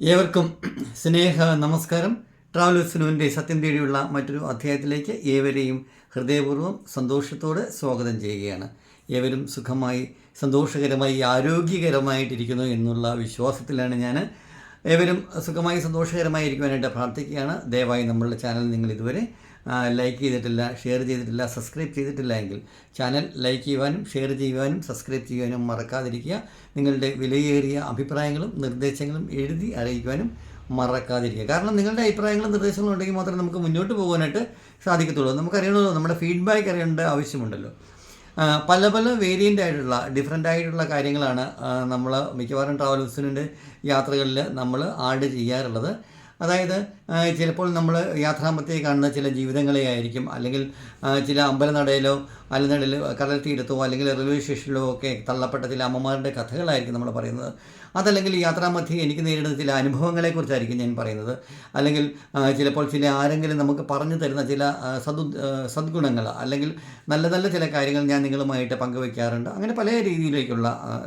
ഏവർക്കും സ്നേഹ നമസ്കാരം. ട്രാവലേഴ്സിനുവിന്റെ സത്യം തേടിയുള്ള മറ്റൊരു അധ്യായത്തിലേക്ക് ഏവരെയും ഹൃദയപൂർവം സന്തോഷത്തോടെ സ്വാഗതം ചെയ്യുകയാണ്. ഏവരും സുഖമായി സന്തോഷകരമായി ആരോഗ്യകരമായിട്ടിരിക്കുന്നു എന്നുള്ള വിശ്വാസത്തിലാണ് ഞാൻ ഏവരും സുഖമായി സന്തോഷകരമായി ഇരിക്കുവാനായിട്ട് പ്രാർത്ഥിക്കുകയാണ്. ദയവായി നമ്മളുടെ ചാനൽ നിങ്ങൾ ഇതുവരെ ലൈക്ക് ചെയ്തിട്ടില്ല ഷെയർ ചെയ്തിട്ടില്ല സബ്സ്ക്രൈബ് ചെയ്തിട്ടില്ല എങ്കിൽ ചാനൽ ലൈക്ക് ചെയ്യുവാനും ഷെയർ ചെയ്യുവാനും സബ്സ്ക്രൈബ് ചെയ്യുവാനും മറക്കാതിരിക്കുക. നിങ്ങളുടെ വിലയേറിയ അഭിപ്രായങ്ങളും നിർദ്ദേശങ്ങളും എഴുതി അറിയിക്കുവാനും മറക്കാതിരിക്കുക. കാരണം നിങ്ങളുടെ അഭിപ്രായങ്ങളും നിർദ്ദേശങ്ങളും ഉണ്ടെങ്കിൽ മാത്രമേ നമുക്ക് മുന്നോട്ട് പോകാനായിട്ട് സാധിക്കത്തുള്ളൂ. നമുക്കറിയണമല്ലോ നമ്മുടെ ഫീഡ്ബാക്ക് അറിയേണ്ട ആവശ്യമുണ്ടല്ലോ. പല പല വേരിയന്റ് ആയിട്ടുള്ള ഡിഫറെന്റ് ആയിട്ടുള്ള കാര്യങ്ങളാണ് നമ്മൾ മിക്കവാറും ട്രാവൽ ബസ്സിന്റെ യാത്രകളിൽ നമ്മൾ ആഡ് ചെയ്യാറുള്ളത്. അതായത് ചിലപ്പോൾ നമ്മൾ യാത്രാമത്തെ കാണുന്ന ചില ജീവിതങ്ങളെ ആയിരിക്കും അല്ലെങ്കിൽ ചില അമ്പലനടയിലോ അല്ലെന്നുണ്ടെങ്കിൽ കടൽ തീരത്തോ അല്ലെങ്കിൽ റെയിൽവേ സ്റ്റേഷനിലോ ഒക്കെ തള്ളപ്പെട്ട ചില അമ്മമാരുടെ കഥകളായിരിക്കും നമ്മൾ പറയുന്നത്. അതല്ലെങ്കിൽ യാത്രാമധ്യേ എനിക്ക് നേരിടുന്ന ചില അനുഭവങ്ങളെക്കുറിച്ചായിരിക്കും ഞാൻ പറയുന്നത്. അല്ലെങ്കിൽ ചിലപ്പോൾ ചില ആരെങ്കിലും നമുക്ക് പറഞ്ഞു തരുന്ന ചില സദു സദ്ഗുണങ്ങൾ അല്ലെങ്കിൽ നല്ല നല്ല ചില കാര്യങ്ങൾ ഞാൻ നിങ്ങളുമായിട്ട് പങ്കുവയ്ക്കാറുണ്ട് അങ്ങനെ പല രീതിയിലേക്കുള്ള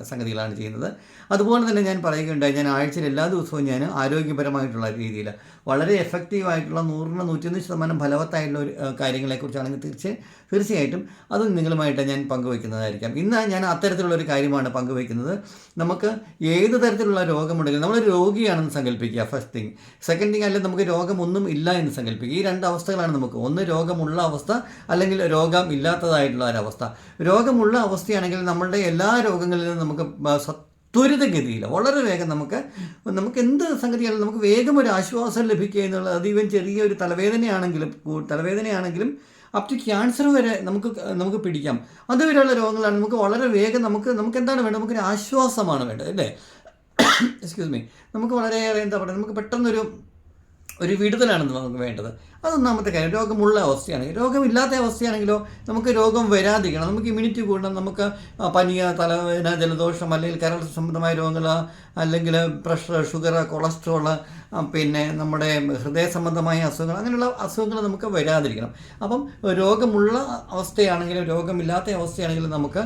സംഗതികളാണ് ചെയ്യുന്നത്. അതുപോലെ തന്നെ ഞാൻ പറയുകയുണ്ടായി ഞാൻ ആഴ്ചയിൽ എല്ലാ ദിവസവും ഞാൻ ആരോഗ്യപരമായിട്ടുള്ള രീതിയിൽ വളരെ എഫക്റ്റീവായിട്ടുള്ള നൂറിന് നൂറ്റൊന്ന് ശതമാനം ഫലവത്തായിട്ടുള്ള ഒരു കാര്യങ്ങളെക്കുറിച്ചാണെങ്കിൽ തീർച്ച തീർച്ചയായിട്ടും അത് നിങ്ങളുമായിട്ട് ഞാൻ പങ്കുവയ്ക്കുന്നതായിരിക്കാം. ഇന്ന് ഞാൻ അത്തരത്തിലുള്ള ഒരു കാര്യമാണ് പങ്കുവയ്ക്കുന്നത്. നമുക്ക് ഏത് തരത്തിലുള്ള രോഗമുണ്ടെങ്കിലും നമ്മളൊരു രോഗിയാണെന്ന് സങ്കല്പിക്കുക ഫസ്റ്റ് തിങ് സെക്കൻഡ് തിങ് അല്ലെങ്കിൽ നമുക്ക് രോഗമൊന്നും ഇല്ല എന്ന് സങ്കല്പിക്കുക. ഈ രണ്ട് അവസ്ഥകളാണ് നമുക്ക്. ഒന്ന് രോഗമുള്ള അവസ്ഥ അല്ലെങ്കിൽ രോഗം ഇല്ലാത്തതായിട്ടുള്ള ഒരവസ്ഥ രോഗമുള്ള അവസ്ഥയാണെങ്കിൽ നമ്മളുടെ എല്ലാ രോഗങ്ങളിൽ നിന്നും നമുക്ക് ത്വരിതഗതിയിൽ വളരെ വേഗം നമുക്ക് നമുക്ക് എന്ത് സംഗതിയാണെങ്കിലും നമുക്ക് വേഗം ഒരു ആശ്വാസം ലഭിക്കുക എന്നുള്ളത് അത് ചെറിയൊരു തലവേദനയാണെങ്കിലും തലവേദനയാണെങ്കിലും അപ് ടു ക്യാൻസർ വരെ നമുക്ക് നമുക്ക് പിടിക്കാം. അതുവരെയുള്ള രോഗങ്ങളാണ്. നമുക്ക് വളരെ വേഗം നമുക്ക് നമുക്ക് എന്താണ് വേണ്ടത്? നമുക്കൊരു ആശ്വാസമാണ് വേണ്ടത് അല്ലേ? എക്സ്ക്യൂസ് മീ നമുക്ക് വളരെയേറെ എന്താ പറയുക നമുക്ക് പെട്ടെന്നൊരു ഒരു വിടുതലാണ് നമുക്ക് വേണ്ടത്. അതൊന്നാമത്തെ കാര്യം. രോഗമുള്ള അവസ്ഥയാണെങ്കിൽ രോഗമില്ലാത്ത അവസ്ഥയാണെങ്കിലോ നമുക്ക് രോഗം വരാതിരിക്കണം. നമുക്ക് ഇമ്മ്യൂണിറ്റി കൂടണം. നമുക്ക് പനിയ തലവേദന ജലദോഷം അല്ലെങ്കിൽ കരൾ സംബന്ധമായ രോഗങ്ങൾ അല്ലെങ്കിൽ പ്രഷർ ഷുഗർ കൊളസ്ട്രോൾ പിന്നെ നമ്മുടെ ഹൃദയ സംബന്ധമായ അസുഖങ്ങൾ അങ്ങനെയുള്ള അസുഖങ്ങൾ നമുക്ക് വരാതിരിക്കണം. അപ്പം രോഗമുള്ള അവസ്ഥയാണെങ്കിലും രോഗമില്ലാത്ത അവസ്ഥയാണെങ്കിലും നമുക്ക്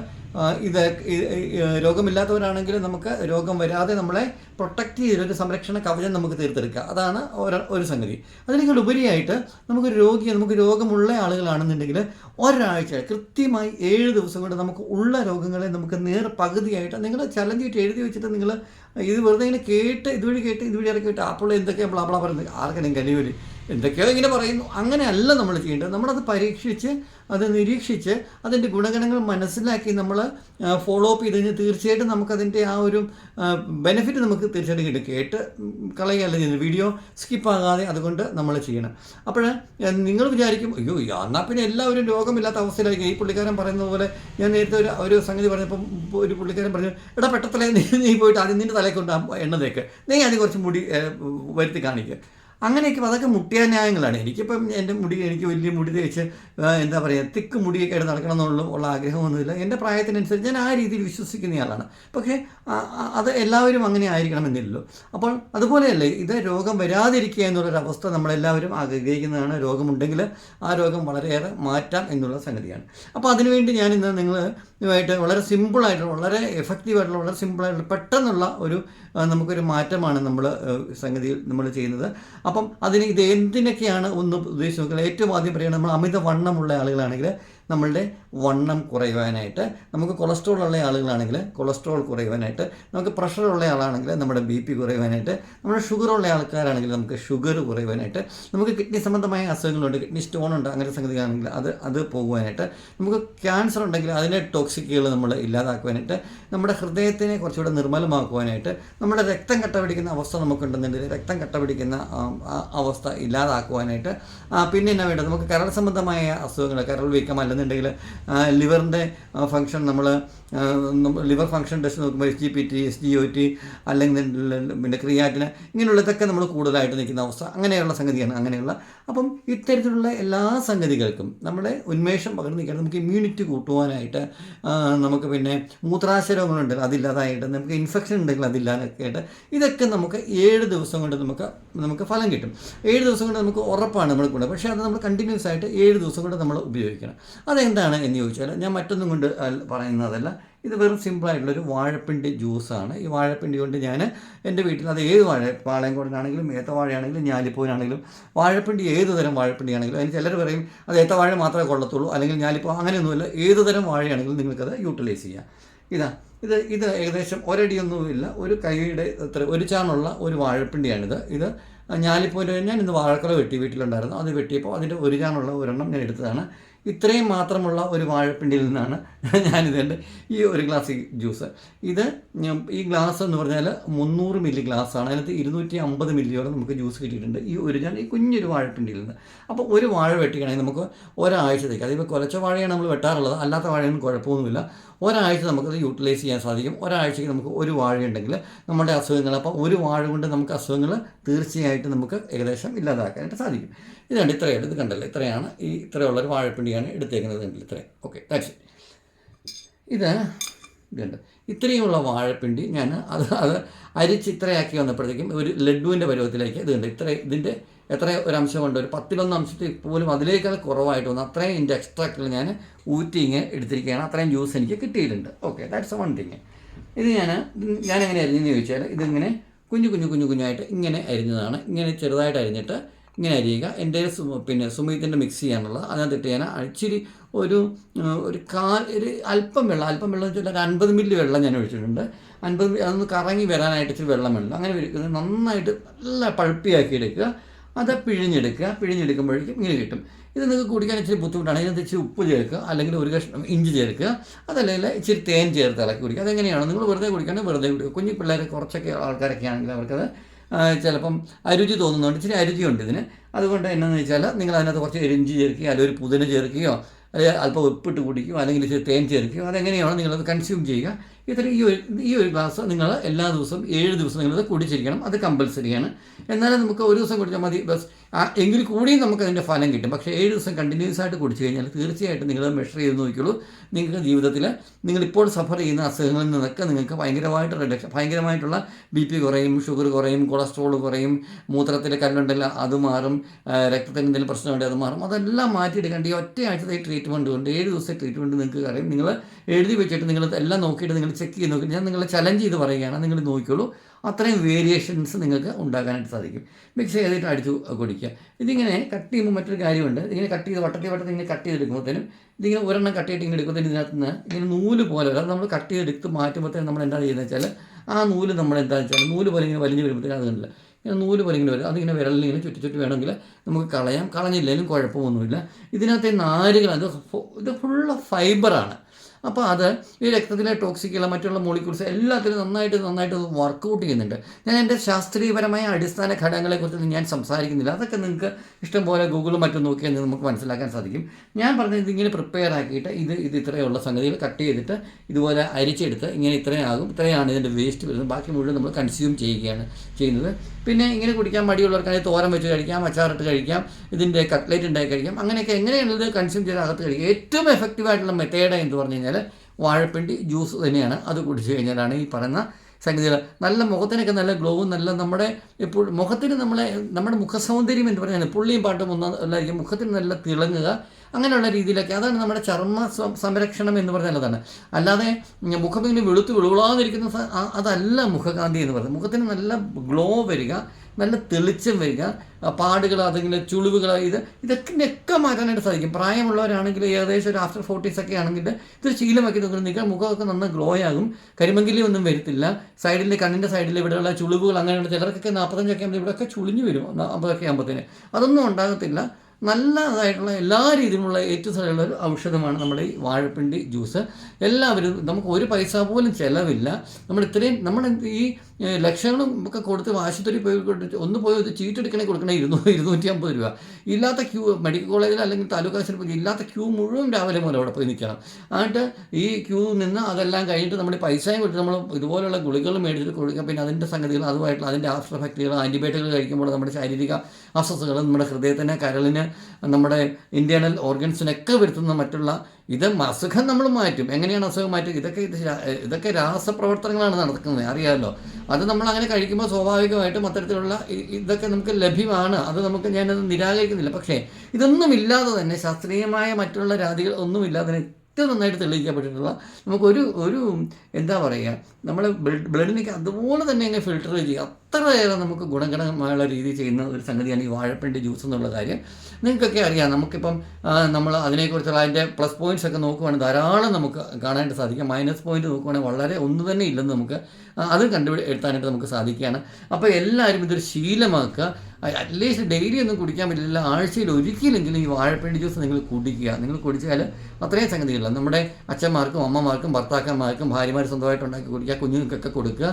ഇത് രോഗമില്ലാത്തവരാണെങ്കിൽ നമുക്ക് രോഗം വരാതെ നമ്മളെ പ്രൊട്ടക്റ്റ് ചെയ്തൊരു സംരക്ഷണ കവചം നമുക്ക് തീർത്തെടുക്കുക. അതാണ് ഒരു സംഗതി. അതിനേക്കാൾ ഉപരിയായിട്ട് നമുക്ക് രോഗി നമുക്ക് രോഗമുള്ള ആളുകളാണെന്നുണ്ടെങ്കിൽ ഒരാഴ്ച കൃത്യമായി ഏഴ് ദിവസം കൊണ്ട് നമുക്ക് ഉള്ള രോഗങ്ങളെ നമുക്ക് നേർ പകുതിയായിട്ട് നിങ്ങൾ ചലഞ്ച് ചെയ്തിട്ട് എഴുതി വെച്ചിട്ട് നിങ്ങൾ ഇത് വെറുതെ ഇങ്ങനെ കേട്ട് ഇതുവഴി കേട്ട് ഇതുവഴി ഇറക്കി കേട്ട് അപ്പോൾ എന്തൊക്കെയാണ് ബ്ലാ ബ്ലാ പറയുന്നത്? ആർക്കെങ്കിലും കഴിയൂൽ എന്തൊക്കെയോ ഇങ്ങനെ പറയുന്നു. അങ്ങനെയല്ല നമ്മൾ ചെയ്യേണ്ടത്. നമ്മളത് പരീക്ഷിച്ച് അത് നിരീക്ഷിച്ച് അതിന്റെ ഗുണഗണങ്ങൾ മനസ്സിലാക്കി നമ്മൾ ഫോളോ അപ്പ് ചെയ്ത് കഴിഞ്ഞാൽ തീർച്ചയായിട്ടും നമുക്കതിന്റെ ആ ഒരു ബെനിഫിറ്റ് നമുക്ക് തീർച്ചയായിട്ടും കിട്ടും. കേട്ട് കളയുകയല്ല ചെയ്യുന്നത്. വീഡിയോ സ്കിപ്പാകാതെ അതുകൊണ്ട് നമ്മൾ ചെയ്യണം. അപ്പോൾ നിങ്ങൾ വിചാരിക്കും അയ്യോ എന്നാൽ പിന്നെ എല്ലാവരും രോഗമില്ലാത്ത അവസ്ഥയിലായിരിക്കും. ഈ പുള്ളിക്കാരൻ പറയുന്ന പോലെ ഞാൻ നേരത്തെ ഒരു ഒരു സംഗതി പറഞ്ഞപ്പം ഒരു പുള്ളിക്കാരൻ പറഞ്ഞു എടാ പെട്ടത്തലേ നീ പോയിട്ട് ആദ്യം നിന്റെ തലയിൽ കൊണ്ട് ആ എണ്ണ തേക്ക്. നീ അതിന് കുറച്ച് മുടി വരുത്തി കാണിക്കുക അങ്ങനെയൊക്കെ അതൊക്കെ മുട്ടിയ ന്യായങ്ങളാണ് എനിക്കിപ്പം എന്റെ മുടി എനിക്ക് വലിയ മുടി തേച്ച് എന്താ പറയുക തിക്ക് മുടിയൊക്കെ ആയിട്ട് നടക്കണം എന്നുള്ള ഉള്ള ആഗ്രഹമൊന്നുമില്ല. എന്റെ പ്രായത്തിനനുസരിച്ച് ഞാൻ ആ രീതിയിൽ വിശ്വസിക്കുന്നയാളാണ് പക്ഷേ അത് എല്ലാവരും അങ്ങനെ ആയിരിക്കണമെന്നില്ലല്ലോ. അപ്പോൾ അതുപോലെയല്ലേ ഇത് രോഗം വരാതിരിക്കുക എന്നുള്ളൊരവസ്ഥ നമ്മളെല്ലാവരും ആഗ്രഹിക്കുന്നതാണ്. രോഗമുണ്ടെങ്കിൽ ആ രോഗം വളരെയേറെ മാറ്റാം എന്നുള്ള സംഗതിയാണ്. അപ്പോൾ അതിനുവേണ്ടി ഞാൻ ഇന്ന് നിങ്ങളുമായിട്ട് വളരെ സിമ്പിളായിട്ടുള്ള വളരെ എഫക്റ്റീവായിട്ടുള്ള വളരെ സിമ്പിളായിട്ടുള്ള പെട്ടെന്നുള്ള ഒരു നമുക്കൊരു മാറ്റമാണ് നമ്മൾ സംഗതിയിൽ നമ്മൾ ചെയ്യുന്നത്. അപ്പം അതിന് ഇത് എന്തിനൊക്കെയാണ് ഒന്ന് ഉദ്ദേശിച്ച് നോക്കുന്നത് ഏറ്റവും ആദ്യം പറയുന്നത് നമ്മൾ അമിത വണ്ണമുള്ള ആളുകളാണെങ്കിൽ നമ്മളുടെ വണ്ണം കുറയുവാനായിട്ട് നമുക്ക് കൊളസ്ട്രോൾ ഉള്ള ആളുകളാണെങ്കിൽ കൊളസ്ട്രോൾ കുറയുവാനായിട്ട് നമുക്ക് പ്രഷർ ഉള്ള ആളാണെങ്കിൽ നമ്മുടെ ബി പി കുറയുവാനായിട്ട് നമ്മുടെ ഷുഗർ ഉള്ള ആൾക്കാരാണെങ്കിൽ നമുക്ക് ഷുഗർ കുറയുവാനായിട്ട് നമുക്ക് കിഡ്നി സംബന്ധമായ അസുഖങ്ങളുണ്ട് കിഡ്നി സ്റ്റോൺ ഉണ്ട് അങ്ങനെ സംഗതിയാണെങ്കിൽ അത് അത് പോകുവാനായിട്ട് നമുക്ക് ക്യാൻസർ ഉണ്ടെങ്കിൽ അതിനെ ടോക്സിക്കുകൾ നമ്മൾ ഇല്ലാതാക്കുവാനായിട്ട് നമ്മുടെ ഹൃദയത്തിനെ കുറച്ചുകൂടെ നിർമ്മലമാക്കുവാനായിട്ട് നമ്മുടെ രക്തം കട്ടപിടിക്കുന്ന അവസ്ഥ നമുക്കുണ്ടെന്നുണ്ടെങ്കിൽ രക്തം കട്ടപിടിക്കുന്ന അവസ്ഥ ഇല്ലാതാക്കുവാനായിട്ട് പിന്നെ എന്നാ വേണ്ടത്? നമുക്ക് കരൾ സംബന്ധമായ അസുഖങ്ങൾ കരൾ വീക്കം അല്ലെന്നുണ്ടെങ്കിൽ ലിവറിന്റെ ഫംഗ്ഷൻ നമ്മൾ ലിവർ ഫംഗ്ഷൻ ടെസ്റ്റ് നോക്കുമ്പോൾ S G P T S G O T അല്ലെങ്കിൽ പിന്നെ ക്രിയാറ്റിന് ഇങ്ങനെയുള്ളതൊക്കെ നമ്മൾ കൂടുതലായിട്ട് നിൽക്കുന്ന അവസ്ഥ. അങ്ങനെയുള്ള സംഗതിയാണ് അങ്ങനെയുള്ള. അപ്പം ഇത്തരത്തിലുള്ള എല്ലാ സംഗതികൾക്കും നമ്മുടെ ഉന്മേഷം പകർന്നു നിൽക്കാൻ നമുക്ക് ഇമ്മ്യൂണിറ്റി കൂട്ടുവാനായിട്ട് നമുക്ക് പിന്നെ മൂത്രാശയ രോഗങ്ങളുണ്ട് അതില്ലാതായിട്ട് നമുക്ക് ഇൻഫെക്ഷൻ ഉണ്ടെങ്കിൽ അതില്ലാതൊക്കെ ആയിട്ട് ഇതൊക്കെ നമുക്ക് ഏഴ് ദിവസം കൊണ്ട് നമുക്ക് നമുക്ക് ഫലം കിട്ടും. ഏഴ് ദിവസം കൊണ്ട് നമുക്ക് ഉറപ്പാണ് നമ്മൾ കൂടുതൽ പക്ഷേ അത് നമ്മൾ കണ്ടിന്യൂസ് ആയിട്ട് ഏഴ് ദിവസം കൊണ്ട് നമ്മൾ ഉപയോഗിക്കണം. അതെന്താണ് എന്ന് ചോദിച്ചാൽ ഞാൻ മറ്റൊന്നും കൊണ്ട് പറയുന്നതല്ല. ഇത് വെറും സിമ്പിളായിട്ടുള്ളൊരു വാഴപ്പിണ്ടി ജ്യൂസാണ്. ഈ വാഴപ്പിണ്ടി കൊണ്ട് ഞാൻ എന്റെ വീട്ടിൽ അത് ഏത് വാഴ പാളയംകോടനാണെങ്കിലും ഏത്തവാഴയാണെങ്കിലും ഞാലിപ്പൂവിനാണെങ്കിലും വാഴപ്പിണ്ടി ഏത് തരം വാഴപ്പിണ്ടിയാണെങ്കിലും അതിന് ചിലർ പറയും അത് ഏത്തവാഴ മാത്രമേ കൊള്ളത്തുള്ളൂ അല്ലെങ്കിൽ ഞാലിപ്പൂ അങ്ങനെയൊന്നുമില്ല. ഏത് തരം വാഴയാണെങ്കിലും നിങ്ങൾക്കത് യൂട്ടിലൈസ് ചെയ്യാം. ഇതാ ഇത് ഇത് ഏകദേശം ഒരടിയൊന്നുമില്ല. ഒരു കൈയുടെ അത്ര ഒരു ചാണുള്ള ഒരു വാഴപ്പിണ്ടിയാണിത്. ഇത് ഞാലിപ്പൂവിന്റെ ഞാൻ ഇന്ന് വാഴക്കുല വെട്ടി വീട്ടിലുണ്ടായിരുന്നു. അത് വെട്ടിയപ്പോൾ അതിന്റെ ഒരു ചാണുള്ള ഒരെണ്ണം ഞാൻ എടുത്തതാണ്. ഇത്രയും മാത്രമുള്ള ഒരു വാഴപ്പിണ്ടിയിൽ നിന്നാണ് ഞാനിതെന്റെ ഈ ഒരു ഗ്ലാസ് ജ്യൂസ് ഇത് ഈ ഗ്ലാസ് എന്ന് പറഞ്ഞാൽ മുന്നൂറ് മില്ലി ഗ്ലാസ് ആണ്. അതിനകത്ത് ഇരുന്നൂറ്റി അമ്പത് മില്ലിയോളം നമുക്ക് ജ്യൂസ് കിട്ടിയിട്ടുണ്ട് ഈ ഒരു ഞാൻ ഈ കുഞ്ഞൊരു വാഴപ്പിണ്ടിയിൽ നിന്ന്. അപ്പോൾ ഒരു വാഴ വെട്ടിക്കണമെങ്കിൽ നമുക്ക് ഒരാഴ്ചത്തേക്ക്. അതിപ്പോൾ കുലച്ച വാഴയാണ് നമ്മൾ വെട്ടാറുള്ളത്. അല്ലാത്ത വാഴയൊന്നും കുഴപ്പമൊന്നുമില്ല. ഒരാഴ്ച നമുക്കത് യൂട്ടിലൈസ് ചെയ്യാൻ സാധിക്കും. ഒരാഴ്ചയ്ക്ക് നമുക്ക് ഒരു വാഴയുണ്ടെങ്കിൽ നമ്മുടെ അസുഖങ്ങൾ അപ്പോൾ ഒരു വാഴ കൊണ്ട് നമുക്ക് അസുഖങ്ങൾ തീർച്ചയായിട്ടും നമുക്ക് ഏകദേശം ഇല്ലാതാക്കാനായിട്ട് സാധിക്കും. ഇതാണ് ഇത്രയാണ് ഇത് കണ്ടല്ലോ? ഇത്രയാണ് ഈ ഇത്രയുള്ളൊരു വാഴപ്പിണ്ടിയാണ് എടുത്തേക്കുന്നത് എങ്കിൽ ഇത്രയും. ഓക്കെ ദാറ്റ്സ് ഇത് ഇതുണ്ട്. ഇത്രയുമുള്ള വാഴപ്പിണ്ടി ഞാൻ അത് അത് അരിച്ച് ഇത്രയാക്കി വന്നപ്പോഴത്തേക്കും ഒരു ലഡുവിന്റെ പരുവത്തിലേക്ക് ഇതുണ്ട്. ഇത്ര ഇതിന്റെ എത്ര ഒരു അംശം അംശമുണ്ട് ഒരു പത്തിലൊന്ന് അംശത്തിൽ പോലും അതിലേക്കാൾ കുറവായിട്ട് വന്നു അത്രയും ഇതിന്റെ എക്സ്ട്രാക്റ്റിൽ ഞാൻ ഊറ്റി ഇങ്ങനെ എടുത്തിരിക്കുകയാണ്. അത്രയും ജ്യൂസ് എനിക്ക് കിട്ടിയിട്ടുണ്ട്. ഓക്കെ ദാറ്റ്സ് വൺ തിങ് ഇത് ഞാൻ ഞാൻ എങ്ങനെ അരിഞ്ഞെന്ന് ചോദിച്ചാൽ ഇതിങ്ങനെ കുഞ്ഞു കുഞ്ഞു കുഞ്ഞു കുഞ്ഞായിട്ട് ഇങ്ങനെ അരിഞ്ഞതാണ്. ഇങ്ങനെ ചെറുതായിട്ട് അരിഞ്ഞിട്ട് ഇങ്ങനെ അരിയുക. എന്റെ പിന്നെ സുമീത്തിന്റെ മിക്സ് ചെയ്യാനുള്ളത്. അതിനകത്തിട്ട് ഞാൻ ഇച്ചിരി ഒരു ഒരു കാൽ ഒരു അല്പം വെള്ളം അല്പം വെള്ളം വെച്ചാൽ ഒരു അൻപത് മില്ലി വെള്ളം ഞാൻ ഒഴിച്ചിട്ടുണ്ട്. അൻപത് അതൊന്ന് കറങ്ങി വരാനായിട്ട് ഇച്ചിരി വെള്ളം വേണം. അങ്ങനെ ഒഴിക്കുന്നത് നന്നായിട്ട് നല്ല പഴുപ്പിയാക്കി എടുക്കുക. അത് പിഴിഞ്ഞെടുക്കുക. പിഴിഞ്ഞെടുക്കുമ്പോഴേക്കും ഇങ്ങനെ കിട്ടും. ഇത് നിങ്ങൾക്ക് കുടിക്കാൻ ഇച്ചിരി ബുദ്ധിമുട്ടാണ്. ഇതിനകത്ത് ഇച്ചിരി ഉപ്പ് ചേർക്കുക. അല്ലെങ്കിൽ ഒരു കഷ്ണം ഇഞ്ചി ചേർക്കുക. അതല്ലെങ്കിൽ ഇച്ചിരി തേൻ ചേർത്ത് ഇളക്കി കുടിക്കുക. അതെങ്ങനെയാണ്? നിങ്ങൾ വെറുതെ കുടിക്കുകയാണെങ്കിൽ വെറുതെ കുടിക്കുക. കുഞ്ഞു പിള്ളേർ കുറച്ചൊക്കെ ആൾക്കാരൊക്കെ ആണെങ്കിൽ അവർക്കത് ചിലപ്പം അരുചി തോന്നുന്നുണ്ട്. ഇച്ചിരി അരുചിയുണ്ട് ഇതിന്. അതുകൊണ്ട് എന്നാന്ന് വെച്ചാൽ നിങ്ങൾ അതിനകത്ത് കുറച്ച് എരിഞ്ചി ചേർക്കുകയോ അല്ലെങ്കിൽ ഒരു പുതിന ചേർക്കുകയോ അല്ലെങ്കിൽ അല്പം ഉപ്പിട്ട് കുടിക്കുകയോ അല്ലെങ്കിൽ ഇച്ചിരി തേൻ ചേർക്കുകയോ അതെങ്ങനെയാണോ നിങ്ങളത് കൺസ്യൂം ചെയ്യുക. ഇത്ര ഈ ഒരു ഈ ഒരു ഗ്ലാസ് നിങ്ങൾ എല്ലാ ദിവസവും ഏഴ് ദിവസം നിങ്ങളത് കുടിച്ചിരിക്കണം. അത് കമ്പൽസറിയാണ് എന്നാലും നമുക്ക് ഒരു ദിവസം കുടിച്ചാൽ മതി. ബസ് എങ്കിൽ കൂടിയും നമുക്ക് അതിന്റെ ഫലം കിട്ടും. പക്ഷേ ഏഴ് ദിവസം കണ്ടിന്യൂസ് ആയിട്ട് കുടിച്ചു കഴിഞ്ഞാൽ തീർച്ചയായിട്ടും നിങ്ങൾ മെഷർ ചെയ്ത് നോക്കിയുള്ളൂ നിങ്ങൾക്ക് ജീവിതത്തിൽ നിങ്ങളിപ്പോൾ സഫർ ചെയ്യുന്ന അസുഖങ്ങളിൽ നിന്നൊക്കെ നിങ്ങൾക്ക് ഭയങ്കരമായിട്ട് റിഡക്ഷൻ ഭയങ്കരമായിട്ടുള്ള ബി പി കുറയും ഷുഗർ കുറയും കൊളസ്ട്രോൾ കുറയും മൂത്രത്തിലെ കല്ലുണ്ടല്ല അത് മാറും രക്തത്തിന് എന്തെങ്കിലും പ്രശ്നമുണ്ടെങ്കിൽ അത് മാറും. അതെല്ലാം മാറ്റിയെടുക്കേണ്ട ഈ ഒറ്റ ആഴ്ചത്തെ ട്രീറ്റ്മെന്റ് കൊണ്ട് ഏഴ് ദിവസത്തെ ട്രീറ്റ്മെന്റ് നിങ്ങൾക്ക് അറിയാം. നിങ്ങൾ എഴുതി വെച്ചിട്ട് നിങ്ങൾ എല്ലാം നോക്കിയിട്ട് നിങ്ങൾ ചെക്ക് ചെയ്ത് നോക്കി. ഞാൻ നിങ്ങളെ ചലഞ്ച് ചെയ്ത് പറയുകയാണ്. നിങ്ങൾ നോക്കിക്കോളൂ. അത്രയും വേരിയേഷൻസ് നിങ്ങൾക്ക് ഉണ്ടാക്കാനായിട്ട് സാധിക്കും. മിക്സ് ചെയ്തിട്ട് അടിച്ചു കുടിക്കുക ഇതിങ്ങനെ കട്ട് ചെയ്യുമ്പോൾ മറ്റൊരു കാര്യമുണ്ട്. ഇങ്ങനെ കട്ട് ചെയ്ത് വട്ടത്തി വട്ടത്തിൽ ഇങ്ങനെ കട്ട് ചെയ്തെടുക്കുമ്പോഴത്തേനും ഇതിങ്ങനെ ഒരെണ്ണം കട്ട് ചെയ്തിട്ട് ഇങ്ങനെ എടുക്കുമ്പോഴത്തേനും ഇതിനകത്ത് നിന്ന് ഇങ്ങനെ നൂൽ പോലെ അതായത് അത് നമ്മൾ കട്ട് ചെയ്തെടുത്ത് മാറ്റുമ്പോഴത്തേനും നമ്മൾ എന്താ ചെയ്യുന്നത് വെച്ചാൽ ആ നൂൽ നമ്മൾ എന്താ വെച്ചാൽ നൂൽ പോലെ ഇങ്ങനെ വലിഞ്ഞ് വരുമ്പോഴത്തേനും അത് ഇങ്ങനെ നൂൽ പോലെ ഇങ്ങനെ വരും. അതിങ്ങനെ വിരലിൽ ഇങ്ങനെ ചുറ്റി ചുറ്റി വേണമെങ്കിൽ നമുക്ക് കളയാം. കളഞ്ഞില്ലെങ്കിലും കുഴപ്പമൊന്നുമില്ല. ഇതിനകത്തെ നാരുകൾ അത് ഇത് ഫുള്ള് ഫൈബറാണ് അപ്പോൾ അത് ഈ രക്തത്തിലെ ടോക്സിക്കുള്ള മറ്റുള്ള മോളിക്യൂൾസ് എല്ലാത്തിലും നന്നായിട്ട് നന്നായിട്ട് വർക്കൗട്ട് ചെയ്യുന്നുണ്ട്. ഞാൻ എന്റെ ശാസ്ത്രീയപരമായ അടിസ്ഥാന ഘടകങ്ങളെക്കുറിച്ച് ഞാൻ സംസാരിക്കുന്നില്ല. അതൊക്കെ നിങ്ങൾക്ക് ഇഷ്ടംപോലെ ഗൂഗിളും മറ്റും നോക്കിയാൽ നമുക്ക് മനസ്സിലാക്കാൻ സാധിക്കും. ഞാൻ പറഞ്ഞത് ഇതിങ്ങനെ പ്രിപ്പയർ ആക്കിയിട്ട് ഇത് ഇത് ഇത്രയുള്ള സംഗതികൾ കട്ട് ചെയ്തിട്ട് ഇതുപോലെ അരിച്ചെടുത്ത് ഇങ്ങനെ ഇത്രയാകും ഇത്രയാണ് ഇതിന്റെ വേസ്റ്റ് വരുന്നത്. ബാക്കി മുഴുവൻ നമ്മൾ കൺസ്യൂം ചെയ്യുകയാണ് ചെയ്യുന്നത്. പിന്നെ ഇങ്ങനെ കുടിക്കാൻ മടിയുള്ളവർക്കാണെങ്കിൽ തോരൻ വെച്ച് കഴിക്കാം അച്ചാറിട്ട് കഴിക്കാം ഇതിന്റെ കട്ട്ലേറ്റ് ഉണ്ടാക്കി കഴിക്കാം. അങ്ങനെയൊക്കെ എങ്ങനെയുള്ളത് കൺസ്യൂം ചെയ്ത് അകത്ത് കഴിക്കുക ഏറ്റവും എഫക്റ്റീവ് ആയിട്ടുള്ള മെത്തേഡ് എന്ന് പറഞ്ഞു കഴിഞ്ഞാൽ വാഴപ്പിണ്ടി ജ്യൂസ് തന്നെയാണ്. അത് കുടിച്ചു കഴിഞ്ഞാലാണ് ഈ പറയുന്ന സംഗതികൾ നല്ല മുഖത്തിനൊക്കെ നല്ല ഗ്ലോവും നല്ല നമ്മുടെ എപ്പോഴും മുഖത്തിന് നമ്മളെ നമ്മുടെ മുഖസൗന്ദര്യം എന്ന് പറയുന്നത് പുള്ളിയും പാട്ടും ഒന്നായിരിക്കും. മുഖത്തിന് നല്ല തിളങ്ങുക അങ്ങനെയുള്ള രീതിയിലൊക്കെ. അതാണ് നമ്മുടെ ചർമ്മ സംരക്ഷണം എന്ന് പറഞ്ഞാൽ അതാണ്. അല്ലാതെ മുഖം ഇങ്ങനെ വെളുത്ത് വെളുവിളാതിരിക്കുന്ന അതല്ല മുഖകാന്തി എന്ന് പറയുന്നത് മുഖത്തിന് നല്ല ഗ്ലോ വരിക നല്ല തെളിച്ചം വരിക പാടുകൾ അതിങ്ങനെ ചുളിവുകൾ ഇത് ഇതൊക്കെ മാറ്റാനായിട്ട് സാധിക്കും. പ്രായമുള്ളവരാണെങ്കിൽ ഏകദേശം ഒരു ആഫ്റ്റർ ഫോർട്ടീസ് ഒക്കെ ആണെങ്കിൽ ഇത് ശീലമാക്കി നിങ്ങൾ മുഖമൊക്കെ നന്നായി ഗ്ലോ ആകും. കരിമങ്കിലി ഒന്നും വരത്തില്ല. സൈഡിൽ കണ്ണിന്റെ സൈഡിൽ ഇവിടെയുള്ള ചുളിവുകൾ അങ്ങനെയുള്ള ചിലർക്കൊക്കെ നാൽപ്പത്തഞ്ചൊക്കെ ആകുമ്പോൾ ഇവിടെയൊക്കെ ചുളിഞ്ഞു വരും അമ്പതൊക്കെ ആകുമ്പോഴത്തേന്. അതൊന്നും ഉണ്ടാകത്തില്ല. നല്ലതായിട്ടുള്ള എല്ലാ രീതിയിലുള്ള ഏറ്റവും സാധനമുള്ള ഒരു ഔഷധമാണ് നമ്മുടെ ഈ വാഴപ്പിണ്ടി ജ്യൂസ്. എല്ലാവരും നമുക്ക് ഒരു പൈസ പോലും ചിലവില്ല. നമ്മൾ ഇത്രയും നമ്മൾ ഈ ലക്ഷങ്ങളും ഒക്കെ കൊടുത്ത് ആശുപത്രി പോയി ഒന്ന് പോയി ഒരു ചീട്ടെടുക്കണേ കൊടുക്കണേ ഇരുന്നൂറ് ഇരുന്നൂറ്റി അമ്പത് രൂപ. ഇല്ലാത്ത ക്യൂ മെഡിക്കൽ കോളേജിൽ അല്ലെങ്കിൽ താലൂക്ക് ആശുപത്രി ഇല്ലാത്ത ക്യൂ മുഴുവൻ രാവിലെ മുതൽ അവിടെ പോയി നിൽക്കണം. എന്നിട്ട് ഈ ക്യൂ നിന്ന് അതെല്ലാം കഴിഞ്ഞിട്ട് നമ്മൾ പൈസയും കൊടുത്ത് നമ്മൾ ഇതുപോലുള്ള ഗുളികൾ മേടിച്ചിട്ട് കൊടുക്കുക പിന്നെ അതിന്റെ സംഗതികൾ അതുമായിട്ടുള്ള അതിന്റെ ആഫ്റ്റർ എഫക്റ്റുകൾ ആന്റിബയോട്ടിക്കുകൾ കഴിക്കുമ്പോൾ നമ്മുടെ ശാരീരിക അസ്വസ്ഥതകൾ നമ്മുടെ ഹൃദയത്തിന് കരളിന് നമ്മുടെ ഇന്റേണൽ ഓർഗൻസിനൊക്കെ വരുത്തുന്ന മറ്റുള്ള ഇത് അസുഖം നമ്മൾ മാറ്റും. എങ്ങനെയാണ് അസുഖം മാറ്റും ഇതൊക്കെ ഇത് ഇതൊക്കെ രാസപ്രവർത്തനങ്ങളാണ് നടക്കുന്നത്. അറിയാമല്ലോ അത് നമ്മൾ അങ്ങനെ കഴിക്കുമ്പോൾ സ്വാഭാവികമായിട്ടും അത്തരത്തിലുള്ള ഇതൊക്കെ നമുക്ക് ലഭ്യമാണ്. അത് നമുക്ക് ഞാനത് നിരാകരിക്കുന്നില്ല. പക്ഷേ ഇതൊന്നും ഇല്ലാതെ തന്നെ ശാസ്ത്രീയമായ മറ്റുള്ള രാതികൾ ഒന്നും ഇല്ലാതെ തന്നെ ഏറ്റവും നന്നായിട്ട് തെളിയിക്കപ്പെട്ടിട്ടുള്ള നമുക്കൊരു ഒരു എന്താ പറയുക? നമ്മൾ ബ്ലഡ് ബ്ലഡിനൊക്കെ അതുപോലെ തന്നെ അങ്ങ് ഫിൽട്ടർ ചെയ്യുക. അത്രയേറെ നമുക്ക് ഗുണഗണമായുള്ള രീതിയിൽ ചെയ്യുന്ന ഒരു സംഗതിയാണ് ഈ വാഴപ്പിണ്ടി ജ്യൂസ് എന്നുള്ള കാര്യം. നിങ്ങൾക്കൊക്കെ അറിയാം നമുക്കിപ്പം നമ്മൾ അതിനെക്കുറിച്ചുള്ള അതിന്റെ പ്ലസ് പോയിന്റ്സ് ഒക്കെ നോക്കുവാണെങ്കിൽ ധാരാളം നമുക്ക് കാണാനായിട്ട് സാധിക്കും. മൈനസ് പോയിന്റ് നോക്കുവാണെങ്കിൽ വളരെ ഒന്നും തന്നെ ഇല്ലെന്ന് നമുക്ക് അത് കണ്ടുപിടി എടുത്താനായിട്ട് നമുക്ക് സാധിക്കുകയാണ്. അപ്പോൾ എല്ലാവരും ഇതൊരു ശീലമാക്കുക. അറ്റ്ലീസ്റ്റ് ഡെയിലി ഒന്നും കുടിക്കാൻ പറ്റില്ല. ആഴ്ചയിൽ ഒരിക്കലെങ്കിലും ഈ വാഴപ്പിണ്ടി ജ്യൂസ് നിങ്ങൾ കുടിക്കുക. നിങ്ങൾ കുടിച്ചാൽ അത്രയും സംഗതികളില്ല നമ്മുടെ അച്ഛന്മാർക്കും അമ്മമാർക്കും ഭർത്താക്കന്മാർക്കും ഭാര്യമാർ സ്വന്തമായിട്ട് ഉണ്ടാക്കി കുടിക്കുക കുഞ്ഞുങ്ങൾക്കൊക്കെ കൊടുക്കുക.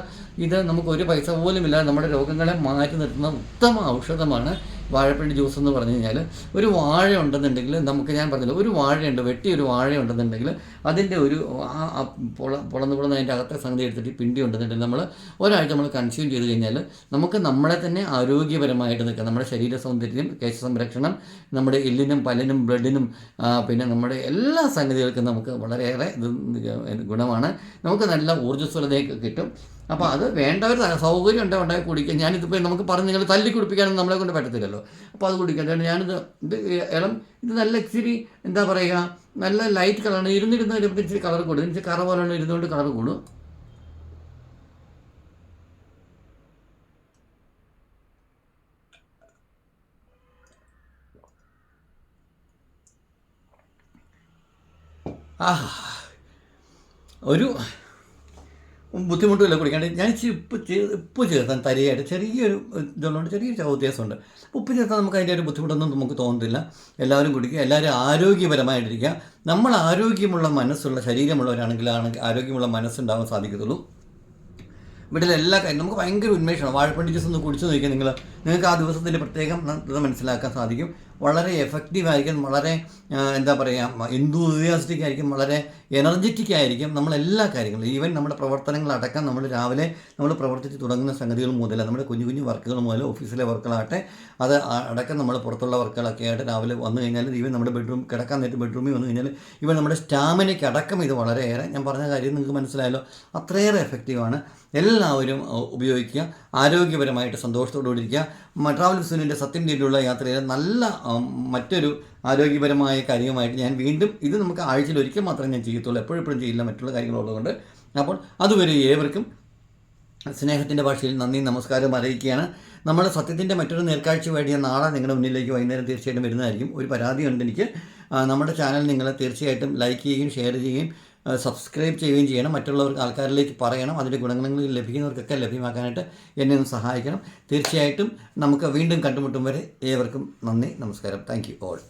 ഇത് നമുക്ക് ഒരു പൈസ പോലും ഇല്ലാതെ നമ്മുടെ രോഗങ്ങളെ മാറ്റി നിർത്തുന്ന ഉത്തമ ഔഷധമാണ് വാഴപ്പിണ്ടി ജ്യൂസ് എന്ന് പറഞ്ഞു കഴിഞ്ഞാൽ ഒരു വാഴ ഉണ്ടെന്നുണ്ടെങ്കിൽ നമുക്ക് ഞാൻ പറഞ്ഞില്ല ഒരു വാഴയുണ്ട് വെട്ടി ഒരു വാഴ ഉണ്ടെന്നുണ്ടെങ്കിൽ അതിന്റെ ഒരു ആ പുള പൊള പൊളന്ന് പൊളന്ന് അതിന്റെ അകത്തെ സംഗതി എടുത്തിട്ട് പിണ്ടി ഉണ്ടെന്നുണ്ടെങ്കിൽ നമ്മൾ ഒരാഴ്ച നമ്മൾ കൺസ്യൂം ചെയ്ത് കഴിഞ്ഞാൽ നമുക്ക് നമ്മളെ തന്നെ ആരോഗ്യപരമായിട്ട് നിൽക്കാം. നമ്മുടെ ശരീര സൗന്ദര്യം കേശ സംരക്ഷണം നമ്മുടെ എല്ലിനും പല്ലിനും ബ്ലഡിനും പിന്നെ നമ്മുടെ എല്ലാ സംഗതികൾക്കും നമുക്ക് വളരെയേറെ ഗുണമാണ്. നമുക്ക് നല്ല ഊർജസ്വലതയൊക്കെ കിട്ടും. അപ്പോൾ അത് വേണ്ടവർ സൗകര്യം ഉണ്ടോ ഉണ്ടായി കുടിക്കുക ഞാനിതിപ്പോൾ നമുക്ക് പറഞ്ഞ് നിങ്ങൾ തല്ലി കുടിപ്പിക്കാനൊന്നും നമ്മളെ കൊണ്ട് പറ്റത്തില്ലല്ലോ. അപ്പോൾ അത് കുടിക്കാം അതുകൊണ്ട് ഞാനിത് ഇത് ഇളം ഇത് നല്ല ഇച്ചിരി എന്താ പറയുക നല്ല ലൈറ്റ് കളറാണ് ഇരുന്നിരുന്ന് വരുമ്പോൾ ഇച്ചിരി കളർ കൂടും. ഇച്ചിരി കറ പോലെയാണ് ഇരുന്നുകൊണ്ട് കളർ കൂടും. ആ ഒരു ബുദ്ധിമുട്ടില്ല കുടിക്കാണ്ട്. ഞാൻ ഇച്ചിരി ഉപ്പ് ചെയ്ത് ഉപ്പ് ചേർത്താൻ തരികയായിട്ട് ചെറിയൊരു ഇതുള്ളതുകൊണ്ട് ചെറിയൊരു വ്യത്യാസമുണ്ട്. ഉപ്പ് ചേർത്താൽ നമുക്ക് അതിന്റെ ഒരു ബുദ്ധിമുട്ടൊന്നും നമുക്ക് തോന്നുന്നില്ല. എല്ലാവരും കുടിക്കുക. എല്ലാവരും ആരോഗ്യപരമായിട്ടിരിക്കുക. നമ്മൾ ആരോഗ്യമുള്ള മനസ്സുള്ള ശരീരമുള്ളവരാണെങ്കിലാണ് ആരോഗ്യമുള്ള മനസ്സുണ്ടാകാൻ സാധിക്കത്തുള്ളൂ. വീട്ടിലെ എല്ലാ കാര്യം നമുക്ക് ഭയങ്കര ഉന്മേഷമാണ്. വാഴപ്പണ്ടി ജ്യൂസ് ഒന്ന് കുടിച്ചു നോക്കിയാൽ നിങ്ങൾ നിങ്ങൾക്ക് ആ ദിവസത്തിന്റെ പ്രത്യേകം മനസ്സിലാക്കാൻ സാധിക്കും. വളരെ എഫക്റ്റീവ് ആയിരിക്കും വളരെ എന്താ പറയുക എന്തൂസിയാസ്റ്റിക് ആയിരിക്കും വളരെ എനർജറ്റിക് ആയിരിക്കും നമ്മൾ എല്ലാ കാര്യങ്ങളും. ഈവൻ നമ്മുടെ പ്രവർത്തനങ്ങളടക്കം നമ്മൾ രാവിലെ നമ്മൾ പ്രവർത്തിച്ച് തുടങ്ങുന്ന സംഗതികൾ മുതൽ നമ്മുടെ കുഞ്ഞു കുഞ്ഞു വർക്കുകൾ മുതൽ ഓഫീസിലെ വർക്കുകളാകട്ടെ അത് അടക്കം നമ്മൾ പുറത്തുള്ള വർക്കുകളൊക്കെ ആയിട്ട് രാവിലെ വന്നു കഴിഞ്ഞാൽ ഈവൻ നമ്മുടെ ബെഡ്റൂം കിടക്കാൻ നേരത്തെ ബെഡ്റൂമിൽ വന്നു കഴിഞ്ഞാൽ ഇവൻ നമ്മുടെ സ്റ്റാമിനയ്ക്ക് അടക്കം ഇത് വളരെയേറെ ഞാൻ പറഞ്ഞ കാര്യം നിങ്ങൾക്ക് മനസ്സിലായല്ലോ അത്രയേറെ എഫക്റ്റീവാണ് എല്ലാവരും ഉപയോഗിക്കുക ആരോഗ്യപരമായിട്ട് സന്തോഷത്തോടുകൂടി ഇരിക്കുക. ട്രാവൽ സുനിന്റെ സത്യം തേടിയുള്ള യാത്രയിലെ നല്ല മറ്റൊരു ആരോഗ്യപരമായ കാര്യമായിട്ട് ഞാൻ വീണ്ടും ഇത് നമുക്ക് ആഴ്ചയിൽ ഒരിക്കൽ മാത്രമേ ഞാൻ ചെയ്യത്തുള്ളൂ. എപ്പോഴും ചെയ്യില്ല മറ്റുള്ള കാര്യങ്ങളുള്ളതുകൊണ്ട്. അപ്പോൾ അതുവരെ ഏവർക്കും സ്നേഹത്തിന്റെ ഭാഷയിൽ നന്ദി നമസ്കാരം അറിയിക്കുകയാണ്. നമ്മൾ സത്യത്തിന്റെ മറ്റൊരു നേർക്കാഴ്ചയുമായിട്ട് ഞാൻ നാളെ നിങ്ങളുടെ മുന്നിലേക്ക് വൈകുന്നേരം തീർച്ചയായിട്ടും വരുന്നതായിരിക്കും. ഒരു പരാതിയുണ്ട് എനിക്ക്. നമ്മുടെ ചാനൽ നിങ്ങൾ തീർച്ചയായിട്ടും ലൈക്ക് ചെയ്യുകയും ഷെയർ ചെയ്യുകയും സബ്സ്ക്രൈബ് ചെയ്യുകയും ചെയ്യണം. മറ്റുള്ളവർക്ക് ആൾക്കാരിലേക്ക് പറയണം. അതിന്റെ ഗുണങ്ങൾ ലഭിക്കുന്നവർക്കൊക്കെ ലഭ്യമാക്കാനായിട്ട് എന്നെ ഒന്ന് സഹായിക്കണം. തീർച്ചയായിട്ടും നമുക്ക് വീണ്ടും കണ്ടുമുട്ടും വരെ ഏവർക്കും നന്ദി നമസ്കാരം. Thank you all